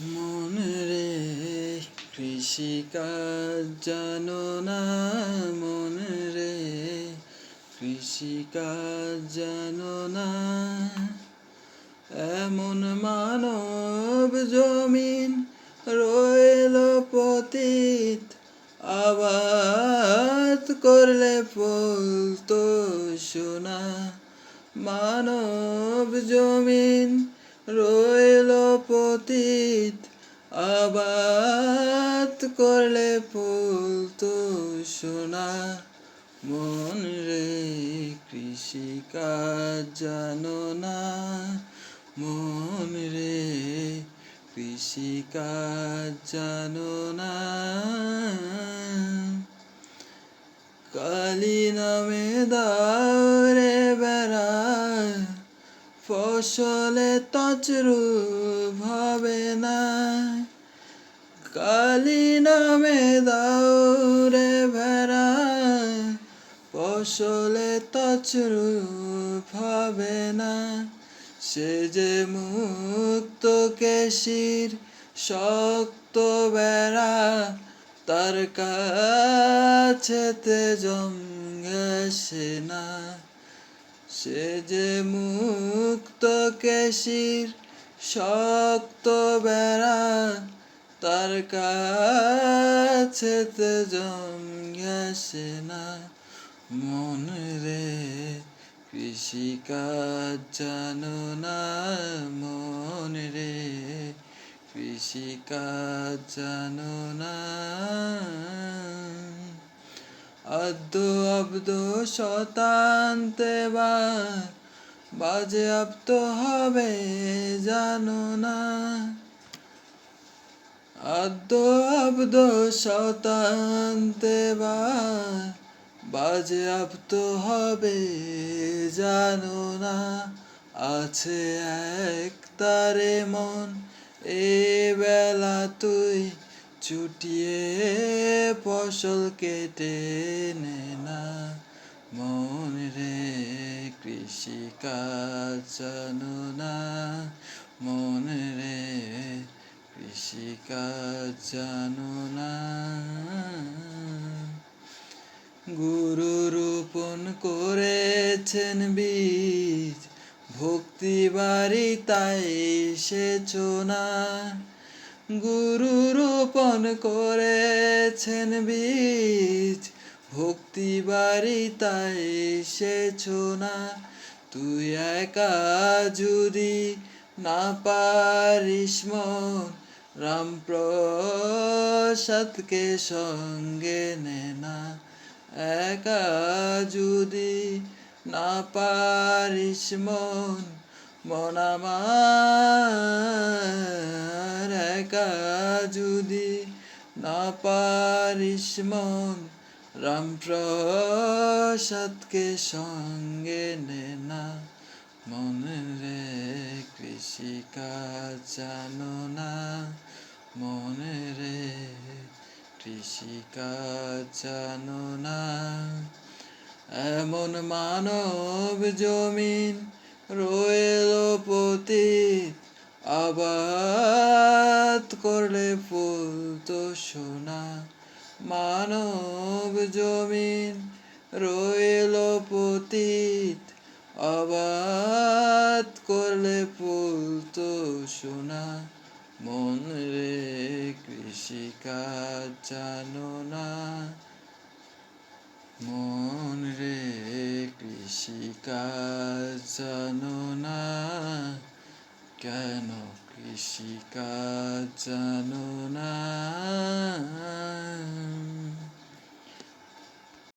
মন রে কৃষিকাজ জানো না মন রে কৃষিকাজ জানো না। এমন মানব জমিন রইল পতিত, আবাদ করলে ফলতো সোনা মানব জমিন রইল পতিত আবাদ করলে ফলতো সোনা। মন রে, কৃষিকাজ জানো না। মন রে, কৃষিকাজ জানো না। ফসলে তচরু ভাবে না। কালী নামে দাউরে ভেড়া, ফসলে তচরু ভাবে না। সে যে মুক্ত কেশির শক্ত বেড়া, তার কাছেতে জঙ্গেসে না। সে যে মুক্ত কেশির শক্ত বেড়া, তার কাছেতে জঙ্গেসে না মন রে। কৃষিকাজ জানো না মন রে। কৃষিকাজ জানো না আদ্য আব্দ শতান্তে বা বাজে আপ্ত হবে জানো না। আদ্য আব্দ শতান্তে বা বাজে আপ্ত হবে জানো না। আছে এক তারে মন, এ বেলা তুই চুটিয়ে ফসল কেটে নে না। মন রে, কৃষিকাজ জানো না। মন রে, কৃষিকাজ জানো না। গুরু রোপণ করেছেন বীজ, ভক্তি বাড়ি তাই সেচ না। গুরু রোপণ করেছেন বীজ। ভক্তি বাড়ি তাই সেচ না। তুই একা যদি না পারিস রাম প্রসাদকে সঙ্গে নে না। একা যদি না পারিস মন মন যদি না পারিস মন রাম প্রসাদকে সঙ্গে নে না। মন রে কৃষিকাজ জানো না। মন রে কৃষিকাজ জানো না। এমন মানব জমিন পতিত আবাদ করলে ফুল তো সোনা। মানব জমিন রয়েল পতিত। আবাদ করলে ফুল তো সোনা। মন রে কৃষিকাজ জানো না। মন রে কৃষিকাজ জানো না। কেন কৃষিকাজ জানো না।